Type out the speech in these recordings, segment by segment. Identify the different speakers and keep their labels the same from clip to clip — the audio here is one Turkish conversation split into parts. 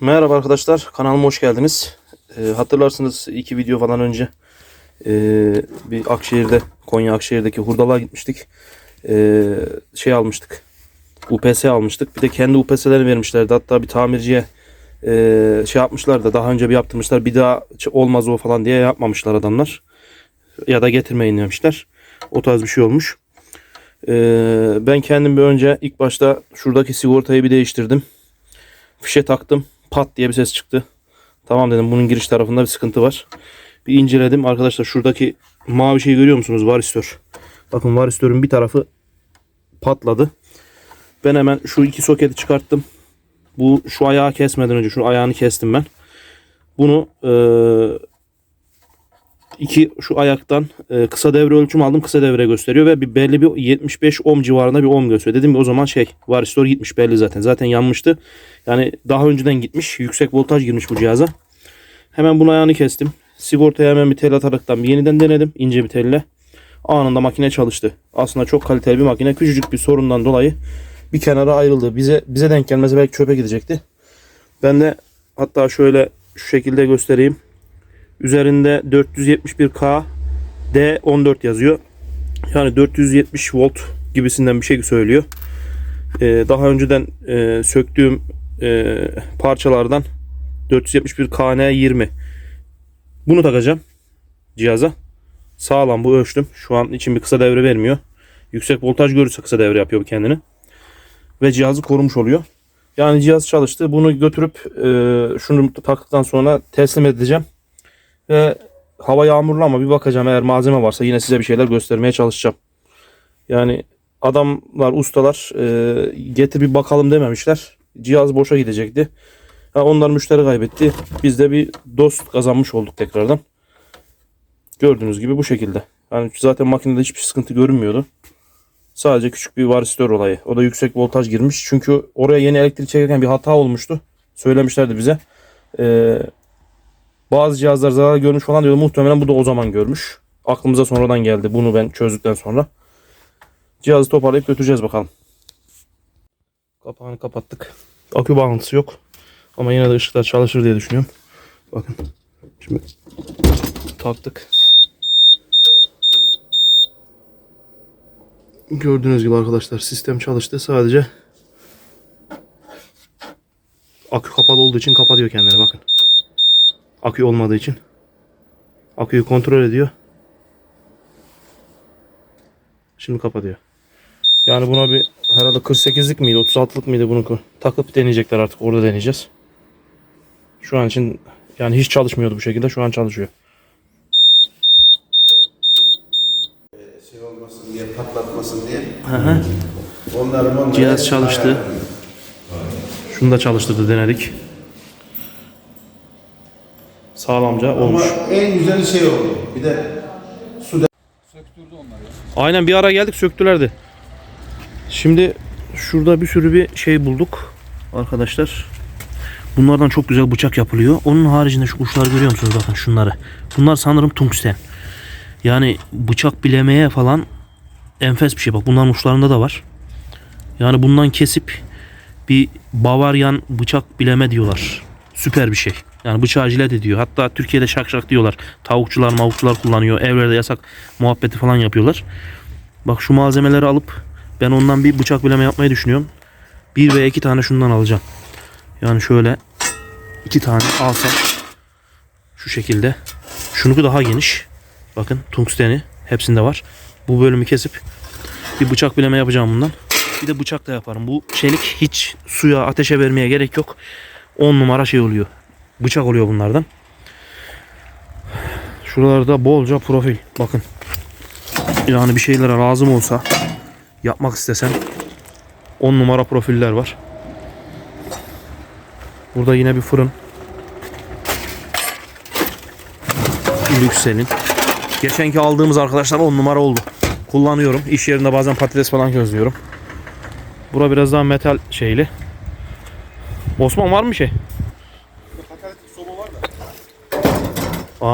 Speaker 1: Merhaba arkadaşlar, kanalıma hoş geldiniz. Ee, hatırlarsınız iki video falan önce ee, bir Akşehir'de, Konya Akşehir'deki hurdalığa gitmiştik. Ee, şey almıştık, UPS almıştık. Bir de kendi UPS'lerini vermişlerdi. Hatta bir tamirciye ee, şey yapmışlar da daha önce bir yaptırmışlar. Bir daha olmaz o falan diye yapmamışlar adamlar. Ya da getirmeyin demişler. O tarz bir şey olmuş. Ee, ben kendim bir önce ilk başta şuradaki sigortayı bir değiştirdim. Fişe taktım. Pat diye bir ses çıktı. Tamam dedim bunun giriş tarafında bir sıkıntı var. Bir inceledim. Arkadaşlar şuradaki mavi şeyi görüyor musunuz? Varistör. Bakın varistörün bir tarafı patladı. Ben hemen şu iki soketi çıkarttım. Bu şu ayağı kesmeden önce şu ayağını kestim ben. Bunu eee, iki şu ayaktan e, kısa devre ölçüm aldım. Kısa devre gösteriyor ve bir belli bir 75 ohm civarında bir ohm gösteriyor. Dedim ki o zaman şey varistör gitmiş belli zaten. Zaten yanmıştı. Yani daha önceden gitmiş. Yüksek voltaj girmiş bu cihaza. Hemen bunun ayağını kestim. Sigortaya hemen bir tel ataraktan bir yeniden denedim. ince bir telle. Anında makine çalıştı. Aslında çok kaliteli bir makine. Küçücük bir sorundan dolayı bir kenara ayrıldı. Bize bize denk gelmese belki çöpe gidecekti. Ben de hatta şöyle şu şekilde göstereyim. Üzerinde 471K D14 yazıyor. Yani 470 volt gibisinden bir şey söylüyor. Ee, daha önceden e, söktüğüm e, parçalardan 471 KN20 bunu takacağım cihaza. Sağlam bu ölçtüm. Şu an için bir kısa devre vermiyor. Yüksek voltaj görürse kısa devre yapıyor kendini. Ve cihazı korumuş oluyor. Yani cihaz çalıştı. Bunu götürüp e, şunu taktıktan sonra teslim edeceğim. Ve hava yağmurlu ama bir bakacağım eğer malzeme varsa yine size bir şeyler göstermeye çalışacağım. Yani adamlar ustalar e, getir bir bakalım dememişler. Cihaz boşa gidecekti. Ha, onlar müşteri kaybetti. Biz de bir dost kazanmış olduk tekrardan. Gördüğünüz gibi bu şekilde. Yani zaten makinede hiçbir sıkıntı görünmüyordu. Sadece küçük bir varistör olayı. O da yüksek voltaj girmiş. Çünkü oraya yeni elektrik çekerken bir hata olmuştu. Söylemişlerdi bize. Ee, bazı cihazlar zarar görmüş falan diyor. Muhtemelen bu da o zaman görmüş. Aklımıza sonradan geldi. Bunu ben çözdükten sonra. Cihazı toparlayıp götüreceğiz bakalım. Kapağını kapattık. Akü bağlantısı yok. Ama yine de ışıklar çalışır diye düşünüyorum. Bakın. Şimdi taktık. Gördüğünüz gibi arkadaşlar sistem çalıştı. Sadece akü kapalı olduğu için kapatıyor kendini bakın. Akü olmadığı için. Aküyü kontrol ediyor. Şimdi kapatıyor. Yani buna bir herhalde 48'lik miydi 36'lık mıydı bunu takıp deneyecekler artık orada deneyeceğiz. Şu an için yani hiç çalışmıyordu bu şekilde şu an çalışıyor.
Speaker 2: şey olmasın diye, patlatmasın diye.
Speaker 1: Hı hı.
Speaker 2: Onları onları
Speaker 1: Cihaz çalıştı. Şunu da çalıştırdı denedik. Sağlamca
Speaker 2: Ama
Speaker 1: olmuş.
Speaker 2: en güzel şey oldu. Bir de su
Speaker 1: Aynen bir ara geldik söktülerdi. Şimdi şurada bir sürü bir şey bulduk arkadaşlar. Bunlardan çok güzel bıçak yapılıyor. Onun haricinde şu uçları görüyor musunuz bakın şunları. Bunlar sanırım tungsten. Yani bıçak bilemeye falan enfes bir şey. Bak bunların uçlarında da var. Yani bundan kesip bir Bavaryan bıçak bileme diyorlar. Süper bir şey. Yani bıçağı jilet ediyor. Hatta Türkiye'de şak şak diyorlar. Tavukçular mavukçular kullanıyor. Evlerde yasak muhabbeti falan yapıyorlar. Bak şu malzemeleri alıp ben ondan bir bıçak bileme yapmayı düşünüyorum. Bir veya iki tane şundan alacağım. Yani şöyle iki tane alsam şu şekilde. Şunu daha geniş. Bakın tungsteni hepsinde var. Bu bölümü kesip bir bıçak bileme yapacağım bundan. Bir de bıçak da yaparım. Bu çelik hiç suya ateşe vermeye gerek yok. 10 numara şey oluyor. Bıçak oluyor bunlardan. Şuralarda bolca profil. Bakın. Yani bir şeylere lazım olsa yapmak istesen 10 numara profiller var. Burada yine bir fırın. Lüksel'in. Geçenki aldığımız arkadaşlar 10 numara oldu. Kullanıyorum. İş yerinde bazen patates falan gözlüyorum. Bura biraz daha metal şeyli. Osman var mı şey?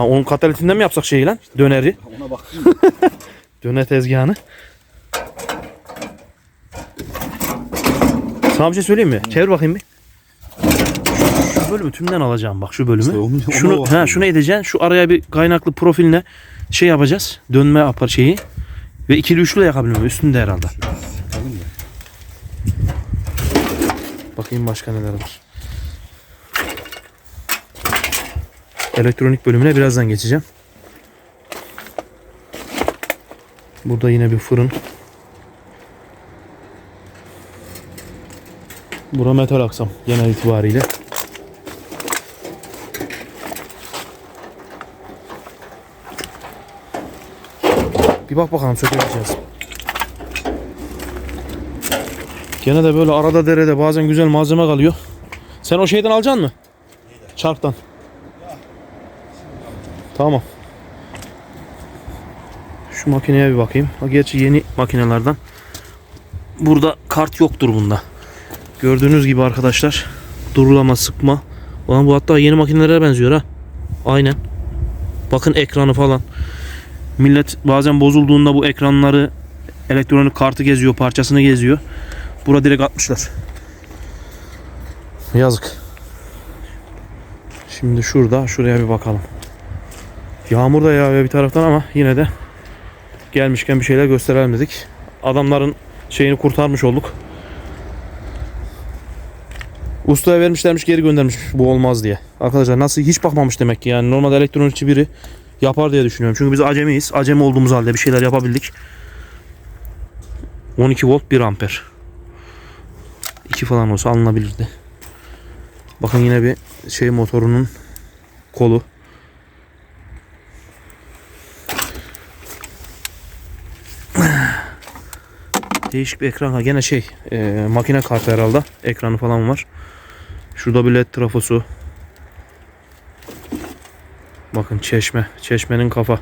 Speaker 1: Aa, onun katalitinden mi yapsak şeyi lan? Döneri.
Speaker 3: Ona bak.
Speaker 1: Döner tezgahını. Sana bir şey söyleyeyim mi? Çevir bakayım bir. Şu bölümü tümden alacağım bak şu bölümü.
Speaker 3: İşte onu-
Speaker 1: şunu ha şunu edeceksin. Şu araya bir kaynaklı profiline şey yapacağız. Dönme yapar şeyi. Ve ikili üçlü de yakabilirim. Üstünde herhalde. Bakayım başka neler var. Elektronik bölümüne birazdan geçeceğim. Burada yine bir fırın. Bura metal aksam genel itibariyle. Bir bak bakalım sökebileceğiz. Gene de böyle arada derede bazen güzel malzeme kalıyor. Sen o şeyden alacaksın mı? Çarktan. Tamam. Şu makineye bir bakayım. Gerçi yeni makinelerden. Burada kart yoktur bunda. Gördüğünüz gibi arkadaşlar. Durulama sıkma. Ulan bu hatta yeni makinelere benziyor ha. Aynen. Bakın ekranı falan. Millet bazen bozulduğunda bu ekranları elektronik kartı geziyor, parçasını geziyor. Bura direkt atmışlar. Yazık. Şimdi şurada şuraya bir bakalım. Yağmur da yağıyor bir taraftan ama yine de gelmişken bir şeyler gösterelim dedik. Adamların şeyini kurtarmış olduk. Ustaya vermişlermiş geri göndermiş bu olmaz diye. Arkadaşlar nasıl hiç bakmamış demek ki yani normalde elektronikçi biri yapar diye düşünüyorum. Çünkü biz acemiyiz. Acemi olduğumuz halde bir şeyler yapabildik. 12 volt 1 amper. 2 falan olsa alınabilirdi. Bakın yine bir şey motorunun kolu. Değişik bir ekran. Ha gene şey e, makine kartı herhalde. Ekranı falan var. Şurada bir led trafosu. Bakın çeşme. Çeşmenin kafa.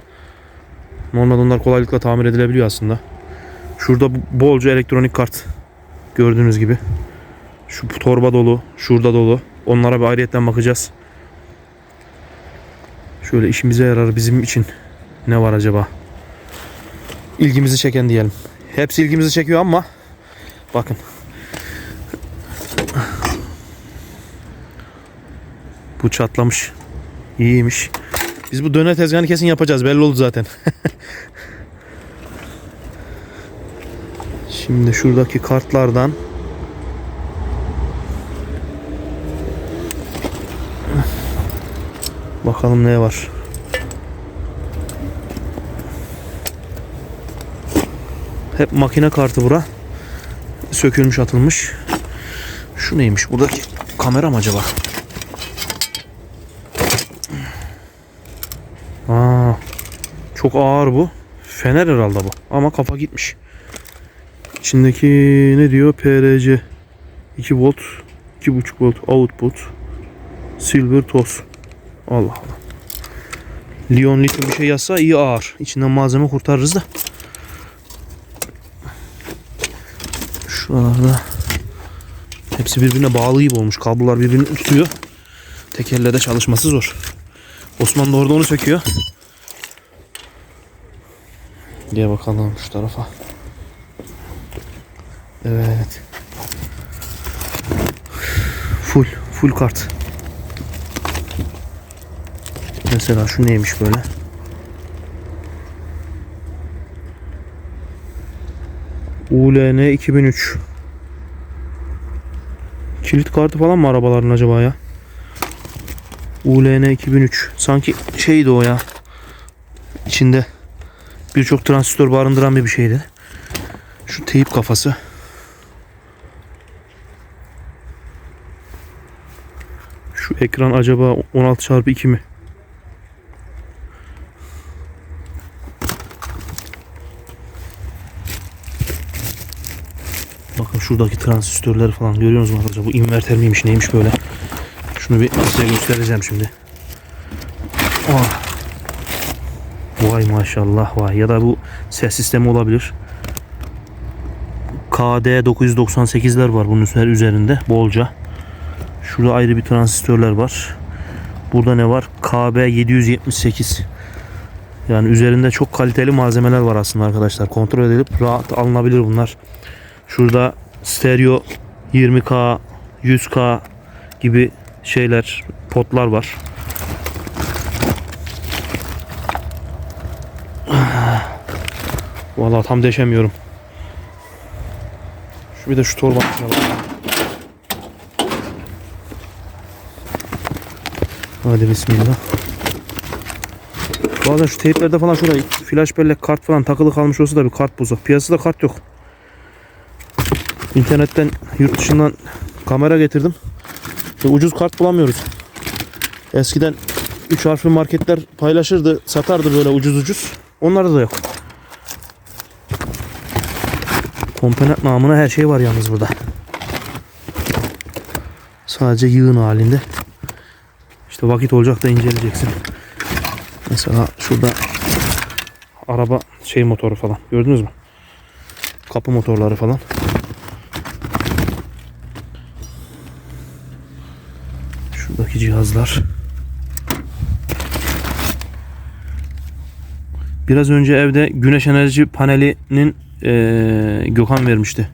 Speaker 1: Normalde onlar kolaylıkla tamir edilebiliyor aslında. Şurada bolca elektronik kart. Gördüğünüz gibi. Şu torba dolu, şurada dolu. Onlara bir ayrıyetten bakacağız. Şöyle işimize yarar bizim için ne var acaba? İlgimizi çeken diyelim. Hepsi ilgimizi çekiyor ama bakın. Bu çatlamış. İyiymiş. Biz bu döner tezgahını kesin yapacağız. Belli oldu zaten. Şimdi şuradaki kartlardan Bakalım ne var. Hep makine kartı bura. Sökülmüş atılmış. Şu neymiş? Buradaki kamera mı acaba? Aa, çok ağır bu. Fener herhalde bu. Ama kafa gitmiş. İçindeki ne diyor? PRC 2 volt 2.5 volt output silver toz. Allah Allah. Lion lityum bir şey yazsa iyi ağır. İçinden malzeme kurtarırız da. Şuralarda hepsi birbirine bağlı gibi olmuş. Kablolar birbirini tutuyor. Tekerlerde çalışması zor. Osman da orada onu söküyor. Diye bakalım şu tarafa. Evet. Full, full kart. Mesela şu neymiş böyle? ULN 2003 Kilit kartı falan mı arabaların acaba ya? ULN 2003 Sanki şeydi o ya İçinde Birçok transistör barındıran bir şeydi Şu teyip kafası Şu ekran acaba 16 çarpı 2 mi? Bakın şuradaki transistörleri falan görüyorsunuz mu arkadaşlar? Bu inverter miymiş neymiş böyle? Şunu bir size göstereceğim şimdi. Oh. Vay maşallah vay. Ya da bu ses sistemi olabilir. KD 998'ler var bunun üzer- üzerinde bolca. Şurada ayrı bir transistörler var. Burada ne var? KB 778. Yani üzerinde çok kaliteli malzemeler var aslında arkadaşlar. Kontrol edilip rahat alınabilir bunlar. Şurada stereo 20K, 100K gibi şeyler, potlar var. Vallahi tam deşemiyorum. Şu bir de şu torba. Hadi bismillah. Bazen şu teyplerde falan şurada flash bellek kart falan takılı kalmış olsa da bir kart bozuk. Piyasada kart yok. İnternetten yurt dışından kamera getirdim. Ve ucuz kart bulamıyoruz. Eskiden 3 harfli marketler paylaşırdı, satardı böyle ucuz ucuz. Onlarda da yok. Komponent namına her şey var yalnız burada. Sadece yığın halinde. İşte vakit olacak da inceleyeceksin. Mesela şurada araba şey motoru falan. Gördünüz mü? Kapı motorları falan. Şuradaki cihazlar. Biraz önce evde güneş enerji panelinin eee, Gökhan vermişti.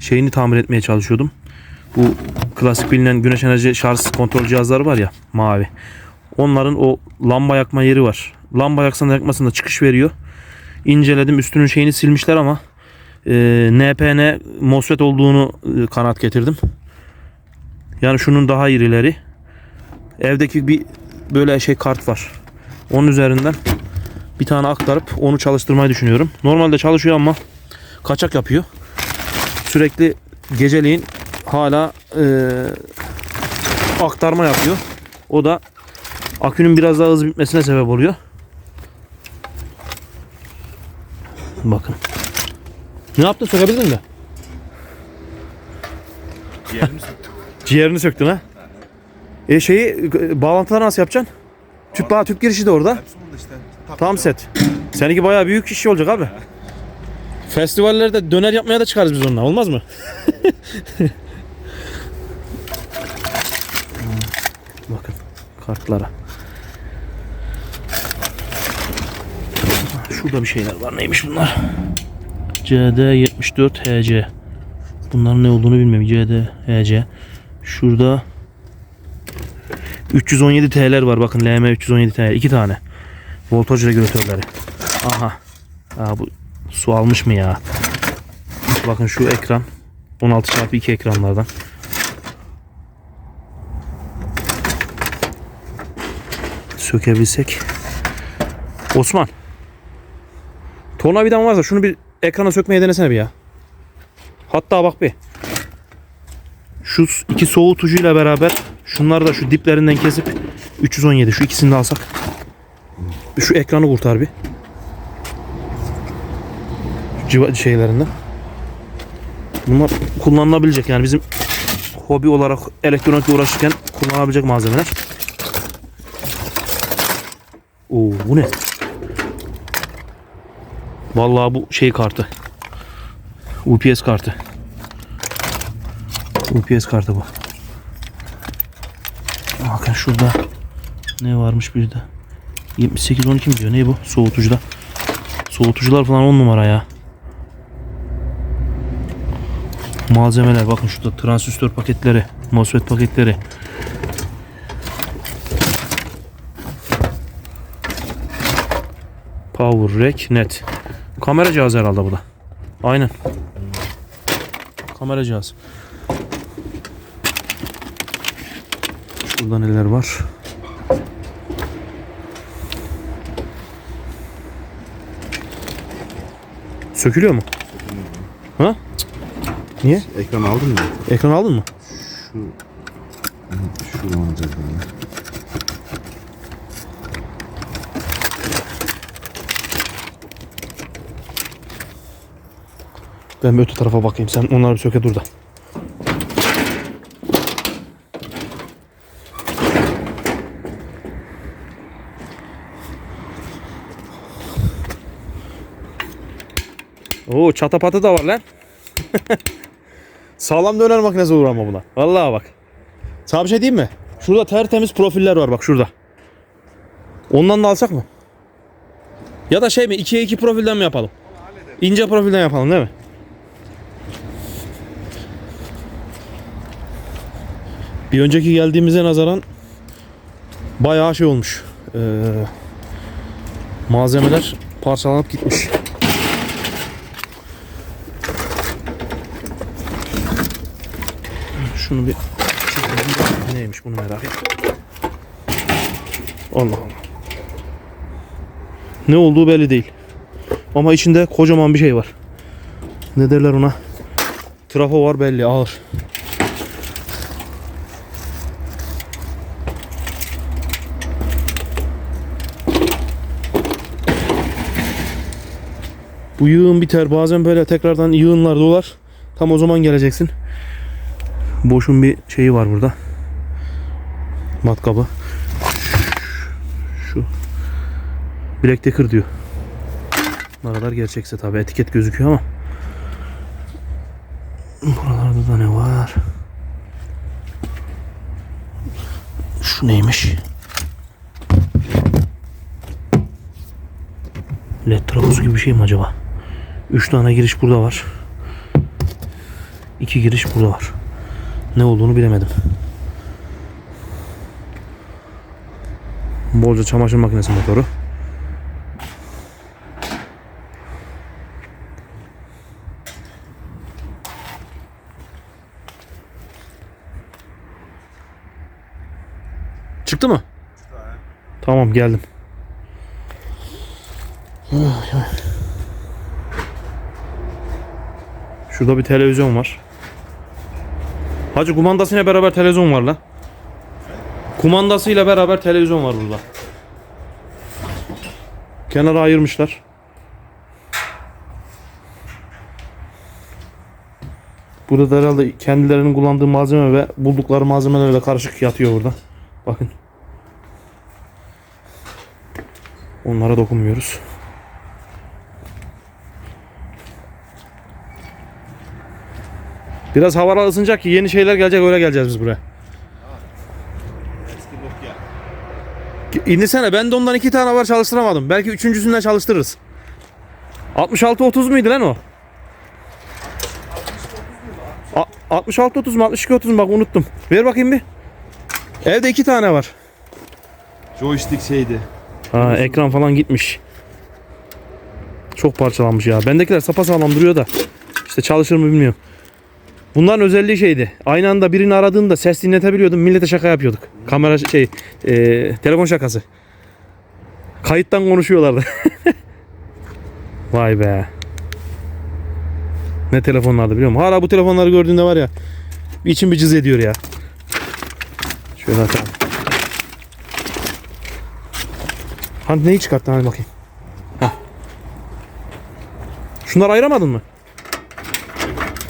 Speaker 1: Şeyini tamir etmeye çalışıyordum. Bu klasik bilinen güneş enerji şarj kontrol cihazları var ya mavi. Onların o lamba yakma yeri var. Lamba yaksan da yakmasın da çıkış veriyor. İnceledim üstünün şeyini silmişler ama e, NPN MOSFET olduğunu e, kanaat getirdim. Yani şunun daha irileri. Evdeki bir böyle şey kart var. Onun üzerinden bir tane aktarıp onu çalıştırmayı düşünüyorum. Normalde çalışıyor ama kaçak yapıyor. Sürekli geceleyin hala e, aktarma yapıyor. O da akünün biraz daha hızlı bitmesine sebep oluyor. Bakın. Ne yaptın sökebildin mi? Ciğerini söktün ha? E şeyi e, bağlantıları nasıl yapacaksın? Tüp bağ tüp girişi de orada. Tam set. Seninki bayağı büyük iş olacak abi. Festivallerde döner yapmaya da çıkarız biz onunla. Olmaz mı? Bakın kartlara. Şurada bir şeyler var. Neymiş bunlar? CD74HC. Bunların ne olduğunu bilmiyorum. CDHC. Şurada 317 T'ler var. Bakın LM 317 T. iki tane. Voltaj regülatörleri. Aha. Aa, bu su almış mı ya? Bakın şu ekran. 16x2 ekranlardan. Sökebilsek. Osman. Tornavidan varsa şunu bir ekrana sökmeye denesene bir ya. Hatta bak bir. Şu iki soğutucuyla beraber şunları da şu diplerinden kesip 317 şu ikisini de alsak. Şu ekranı kurtar bir. Civa şeylerinden. Bunlar kullanılabilecek yani bizim hobi olarak elektronikle uğraşırken kullanabilecek malzemeler. Oo bu ne? Vallahi bu şey kartı. UPS kartı. UPS kartı bu. Bakın şurada ne varmış bir de. 78 12 mi diyor? Ne bu? Soğutucuda. Soğutucular falan 10 numara ya. Malzemeler bakın şurada transistör paketleri, MOSFET paketleri. Power Rack Net. Kamera cihazı herhalde bu da. Aynen. Kamera cihazı. Şurada neler var? Sökülüyor mu? Ha? Niye?
Speaker 2: Ekran aldın mı?
Speaker 1: Ekran aldın mı?
Speaker 2: Şu olacak yani.
Speaker 1: Ben bir öte tarafa bakayım. Sen onları bir söke dur da. Oo çatapatı da var lan. Sağlam döner makinesi olur ama buna. Vallahi bak. Sana bir şey diyeyim mi? Şurada tertemiz profiller var bak şurada. Ondan da alsak mı? Ya da şey mi 2'ye 2 profilden mi yapalım? İnce profilden yapalım değil mi? Bir önceki geldiğimize nazaran bayağı şey olmuş. Ee, malzemeler parçalanıp gitmiş. Şunu bir çekelim. Neymiş bunu merak ettim. Allah Allah. Ne olduğu belli değil. Ama içinde kocaman bir şey var. Ne derler ona? Trafo var belli ağır. Bu yığın biter. Bazen böyle tekrardan yığınlar dolar. Tam o zaman geleceksin. Boşun bir şeyi var burada. Matkabı. Şu. Black Decker diyor. Ne kadar gerçekse tabi etiket gözüküyor ama. Buralarda da ne var? Şu neymiş? LED trafosu gibi bir şey mi acaba? 3 tane giriş burada var. 2 giriş burada var. Ne olduğunu bilemedim. Bolca çamaşır makinesi motoru. Çıktı mı? Tamam geldim. Şurada bir televizyon var. Hacı kumandasıyla beraber televizyon var lan. Kumandasıyla beraber televizyon var burada. Kenara ayırmışlar. Burada da herhalde kendilerinin kullandığı malzeme ve buldukları malzemelerle karışık yatıyor burada. Bakın. Onlara dokunmuyoruz. Biraz havalar ısınacak ki yeni şeyler gelecek öyle geleceğiz biz buraya.
Speaker 2: Eski Nokia.
Speaker 1: İndirsene ben de ondan iki tane var çalıştıramadım. Belki üçüncüsünden çalıştırırız. 66-30 muydu lan o? A- 66-30 mu 62-30 mu bak unuttum. Ver bakayım bir. Evde iki tane var.
Speaker 2: Joystick şeydi.
Speaker 1: Ha ekran falan gitmiş. Çok parçalanmış ya. Bendekiler sapasağlam duruyor da. İşte çalışır mı bilmiyorum. Bunların özelliği şeydi. Aynı anda birini aradığında ses dinletebiliyordum. Millete şaka yapıyorduk. Kamera şey, e, telefon şakası. Kayıttan konuşuyorlardı. Vay be. Ne telefonlardı biliyor musun? Hala bu telefonları gördüğünde var ya. içim bir cız ediyor ya. Şöyle atalım. Hani neyi çıkarttın hadi bakayım. Heh. Şunları ayıramadın mı?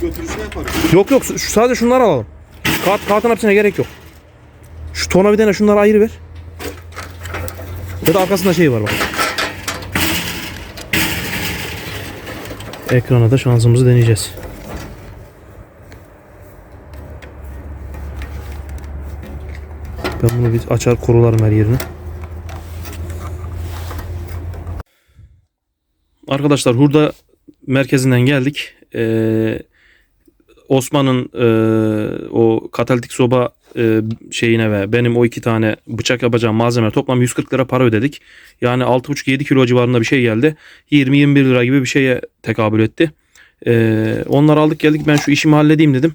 Speaker 2: Götürüşünü yaparız.
Speaker 1: Yok yok şu, sadece şunları alalım. Kart, kartın hepsine gerek yok. Şu tornavidayla şunları ayrı ver. Ya da arkasında şey var bak. Ekrana da şansımızı deneyeceğiz. Ben bunu bir açar korularım her yerini. Arkadaşlar hurda merkezinden geldik. Ee, Osman'ın e, o katalitik soba e, şeyine ve benim o iki tane bıçak yapacağım malzeme toplam 140 lira para ödedik. Yani 6,5-7 kilo civarında bir şey geldi. 20-21 lira gibi bir şeye tekabül etti. E, onları aldık geldik ben şu işimi halledeyim dedim.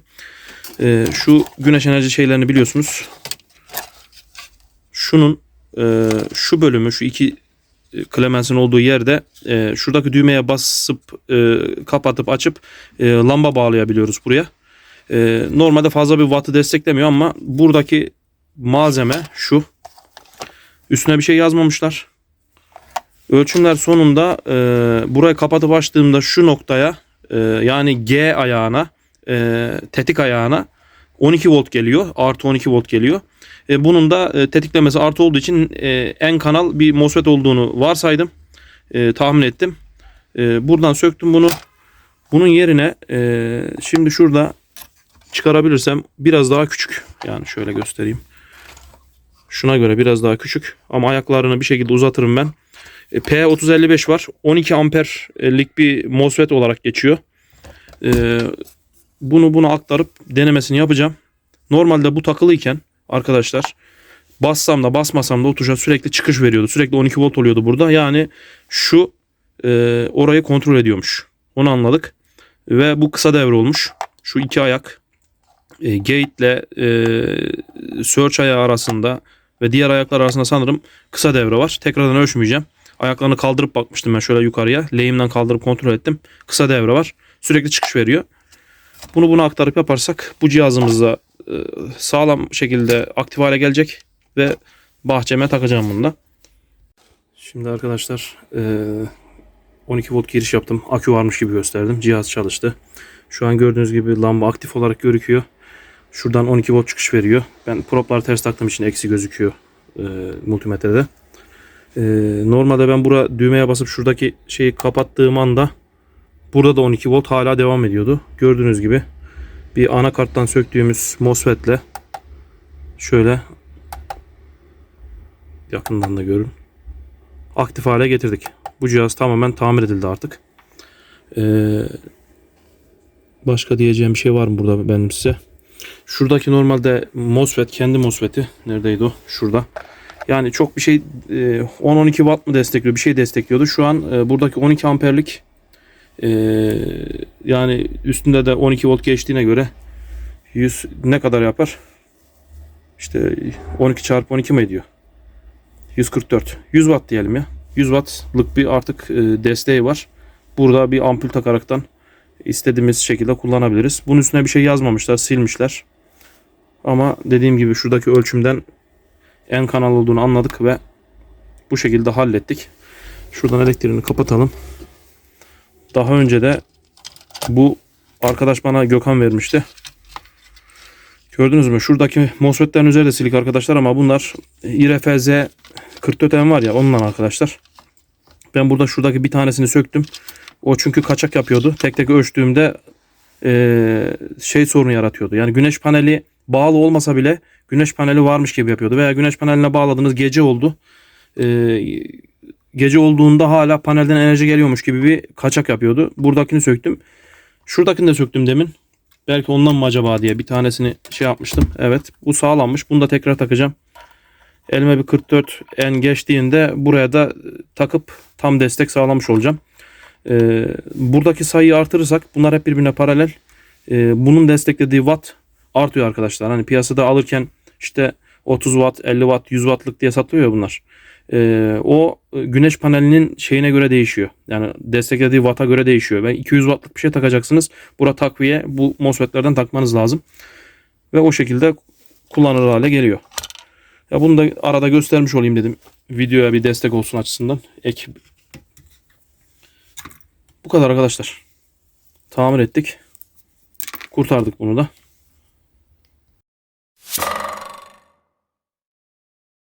Speaker 1: E, şu güneş enerji şeylerini biliyorsunuz. Şunun e, şu bölümü şu iki Clemens'in olduğu yerde e, şuradaki düğmeye basıp e, kapatıp açıp e, lamba bağlayabiliyoruz buraya. E, normalde fazla bir wattı desteklemiyor ama buradaki malzeme şu. Üstüne bir şey yazmamışlar. Ölçümler sonunda e, burayı kapatıp açtığımda şu noktaya e, yani G ayağına e, tetik ayağına 12 volt geliyor. Artı 12 volt geliyor. E, bunun da e, tetiklemesi artı olduğu için e, en kanal bir MOSFET olduğunu varsaydım. Tahmin ettim. Buradan söktüm bunu. Bunun yerine şimdi şurada çıkarabilirsem biraz daha küçük. Yani şöyle göstereyim. Şuna göre biraz daha küçük. Ama ayaklarını bir şekilde uzatırım ben. E, P3055 var. 12 amperlik bir MOSFET olarak geçiyor. Bunu buna aktarıp denemesini yapacağım. Normalde bu takılıyken arkadaşlar bassam da basmasam da o tuşa sürekli çıkış veriyordu. Sürekli 12 volt oluyordu burada. Yani şu e, orayı kontrol ediyormuş. Onu anladık. Ve bu kısa devre olmuş. Şu iki ayak e, gate ile e, search ayağı arasında ve diğer ayaklar arasında sanırım kısa devre var. Tekrardan ölçmeyeceğim. Ayaklarını kaldırıp bakmıştım ben şöyle yukarıya. Lehimden kaldırıp kontrol ettim. Kısa devre var. Sürekli çıkış veriyor. Bunu buna aktarıp yaparsak bu cihazımızda sağlam şekilde aktif hale gelecek ve bahçeme takacağım bunu da. Şimdi arkadaşlar e, 12 volt giriş yaptım. Akü varmış gibi gösterdim. Cihaz çalıştı. Şu an gördüğünüz gibi lamba aktif olarak gözüküyor. Şuradan 12 volt çıkış veriyor. Ben propları ters taktığım için eksi gözüküyor e, multimetrede. E, normalde ben bura düğmeye basıp şuradaki şeyi kapattığım anda burada da 12 volt hala devam ediyordu. Gördüğünüz gibi bir anakarttan söktüğümüz MOSFET'le şöyle yakından da görün. Aktif hale getirdik. Bu cihaz tamamen tamir edildi artık. Ee, başka diyeceğim bir şey var mı burada benim size? Şuradaki normalde MOSFET kendi MOSFET'i neredeydi o? Şurada. Yani çok bir şey e, 10-12 watt mı destekliyor? Bir şey destekliyordu. Şu an e, buradaki 12 amperlik e, yani üstünde de 12 volt geçtiğine göre 100 ne kadar yapar? İşte 12 çarpı 12 mi ediyor? 144. 100 watt diyelim ya. 100 wattlık bir artık e, desteği var. Burada bir ampul takaraktan istediğimiz şekilde kullanabiliriz. Bunun üstüne bir şey yazmamışlar, silmişler. Ama dediğim gibi şuradaki ölçümden en kanal olduğunu anladık ve bu şekilde hallettik. Şuradan elektriğini kapatalım. Daha önce de bu arkadaş bana Gökhan vermişti. Gördünüz mü? Şuradaki MOSFET'lerin üzeri de silik arkadaşlar ama bunlar IRFZ 44M var ya ondan arkadaşlar. Ben burada şuradaki bir tanesini söktüm. O çünkü kaçak yapıyordu. Tek tek ölçtüğümde eee, şey sorunu yaratıyordu. Yani güneş paneli bağlı olmasa bile güneş paneli varmış gibi yapıyordu. Veya güneş paneline bağladığınız gece oldu. Eee, gece olduğunda hala panelden enerji geliyormuş gibi bir kaçak yapıyordu. Buradakini söktüm. Şuradakini de söktüm demin. Belki ondan mı acaba diye bir tanesini şey yapmıştım. Evet bu sağlanmış. Bunu da tekrar takacağım. Elime bir 44 en geçtiğinde buraya da takıp tam destek sağlamış olacağım. Ee, buradaki sayıyı artırırsak bunlar hep birbirine paralel. Ee, bunun desteklediği watt artıyor arkadaşlar. Hani piyasada alırken işte 30 watt, 50 watt, 100 wattlık diye satılıyor bunlar. Ee, o e, güneş panelinin şeyine göre değişiyor. Yani desteklediği watt'a göre değişiyor. Ve 200 wattlık bir şey takacaksınız. Bura takviye bu MOSFET'lerden takmanız lazım. Ve o şekilde kullanılır hale geliyor. Ya bunu da arada göstermiş olayım dedim. Videoya bir destek olsun açısından. Ek. Bu kadar arkadaşlar. Tamir ettik. Kurtardık bunu da.